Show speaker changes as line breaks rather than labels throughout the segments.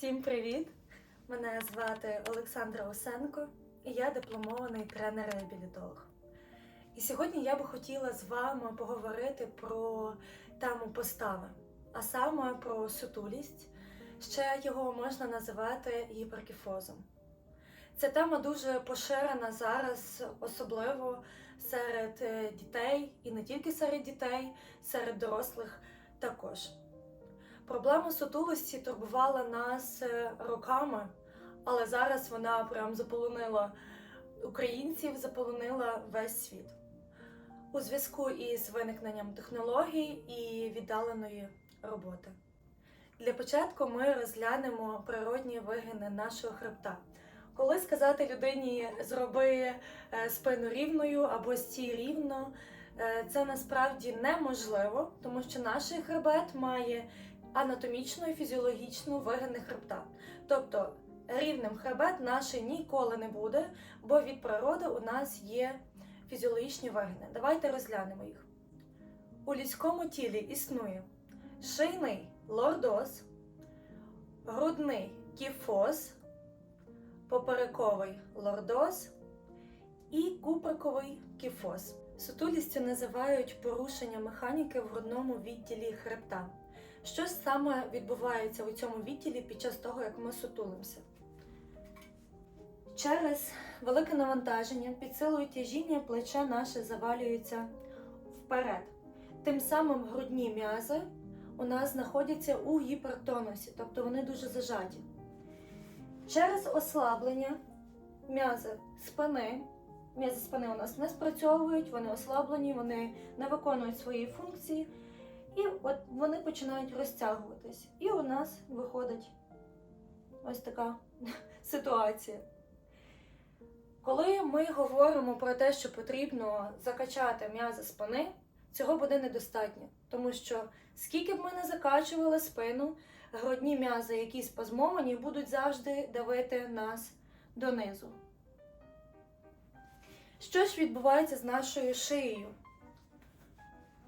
Всім привіт! Мене звати Олександра Осенко і я дипломований тренер-реабілітолог. І сьогодні я би хотіла з вами поговорити про тему постави, а саме про сутулість. Ще його можна називати гіперкіфозом. Ця тема дуже поширена зараз, особливо серед е, дітей, і не тільки серед дітей, серед дорослих також. Проблема сутулості турбувала нас е, роками, але зараз вона прям заполонила українців, заполонила весь світ. У зв'язку із виникненням технологій і віддаленої роботи. Для початку ми розглянемо природні вигини нашого хребта. Коли сказати людині зроби е, спину рівною або стій рівно, е, це насправді неможливо, тому що наш хребет має анатомічну і фізіологічну вигини хребта. Тобто рівним хребет наш ніколи не буде, бо від природи у нас є фізіологічні вигини. Давайте розглянемо їх. У людському тілі існує шийний лордоз, грудний кіфоз, поперековий лордоз і куприковий кіфоз. Сутулістю називають порушення механіки в грудному відділі хребта. Що саме відбувається у цьому відділі під час того, як ми сутулимося? Через велике навантаження під силою тяжіння плече наше завалюється вперед. Тим самим грудні м'язи у нас знаходяться у гіпертонусі, тобто вони дуже зажаті. Через ослаблення м'язи спини, м'язи спини у нас не спрацьовують, вони ослаблені, вони не виконують свої функції. І от вони починають розтягуватись. І у нас виходить ось така ситуація. Коли ми говоримо про те, що потрібно закачати м'язи спини, цього буде недостатньо. Тому що скільки б ми не закачували спину, грудні м'язи, які спазмовані, будуть завжди давити нас донизу. Що ж відбувається з нашою шиєю?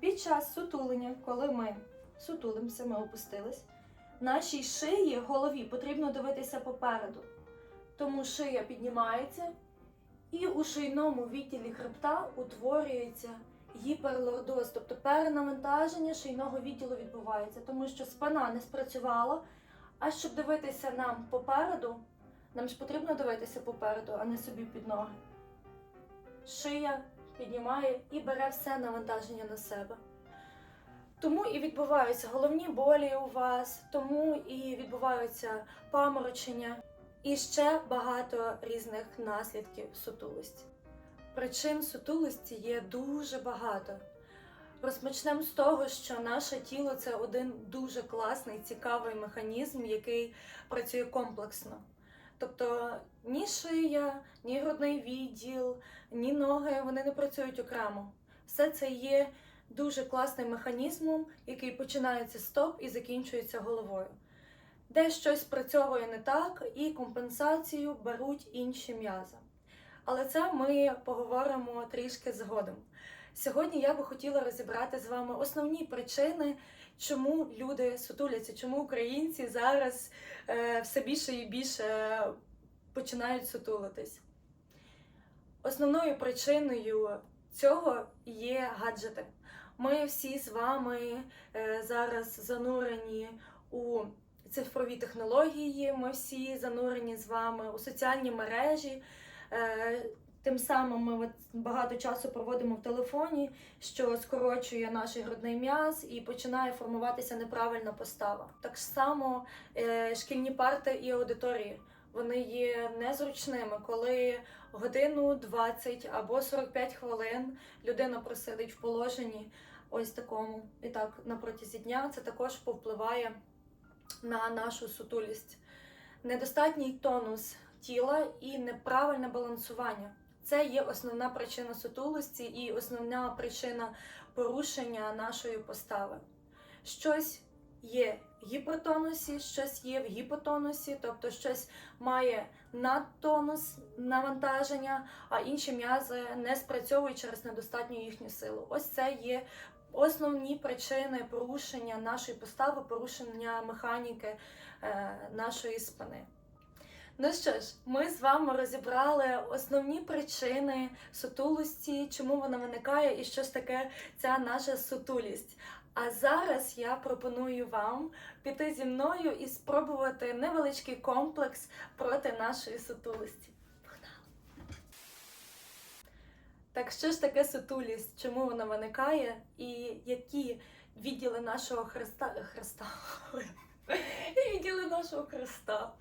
Під час сутулення, коли ми сутулимося, ми опустились, нашій шиї, голові потрібно дивитися попереду. Тому шия піднімається, і у шийному відділі хребта утворюється гіперлордоз, тобто перенавантаження шийного відділу відбувається, тому що спина не спрацювала. А щоб дивитися нам попереду, нам ж потрібно дивитися попереду, а не собі під ноги. Шия піднімає і бере все навантаження на себе. Тому і відбуваються головні болі у вас, тому і відбуваються паморочення, і ще багато різних наслідків сутулості. Причин сутулості є дуже багато. Розпочнемо з того, що наше тіло це один дуже класний, цікавий механізм, який працює комплексно. Тобто ні шия, ні грудний відділ, ні ноги вони не працюють окремо. Все це є дуже класним механізмом, який починається з стоп і закінчується головою. Де щось працьовує не так, і компенсацію беруть інші м'язи. Але це ми поговоримо трішки згодом. Сьогодні я би хотіла розібрати з вами основні причини, чому люди сутуляться, чому українці зараз е, все більше і більше починають сутулитись. Основною причиною цього є гаджети. Ми всі з вами е, зараз занурені у цифрові технології, ми всі занурені з вами у соціальні мережі. Тим самим ми от багато часу проводимо в телефоні, що скорочує наш грудний м'яз і починає формуватися неправильна постава. Так само е, шкільні парти і аудиторії вони є незручними, коли годину 20 або 45 хвилин людина просидить в положенні ось такому, і так на протязі дня це також повпливає на нашу сутулість. Недостатній тонус тіла і неправильне балансування. Це є основна причина сутулості і основна причина порушення нашої постави. Щось є в гіпертонусі, щось є в гіпотонусі, тобто щось має надтонус навантаження, а інші м'язи не спрацьовують через недостатню їхню силу. Ось це є основні причини порушення нашої постави, порушення механіки е, нашої спини. Ну що ж, ми з вами розібрали основні причини сутулості, чому вона виникає і що ж таке ця наша сутулість. А зараз я пропоную вам піти зі мною і спробувати невеличкий комплекс проти нашої сутулості. Так що ж таке сутулість? Чому вона виникає? І які відділи нашого хреста. Хреста. Відділи нашого хреста.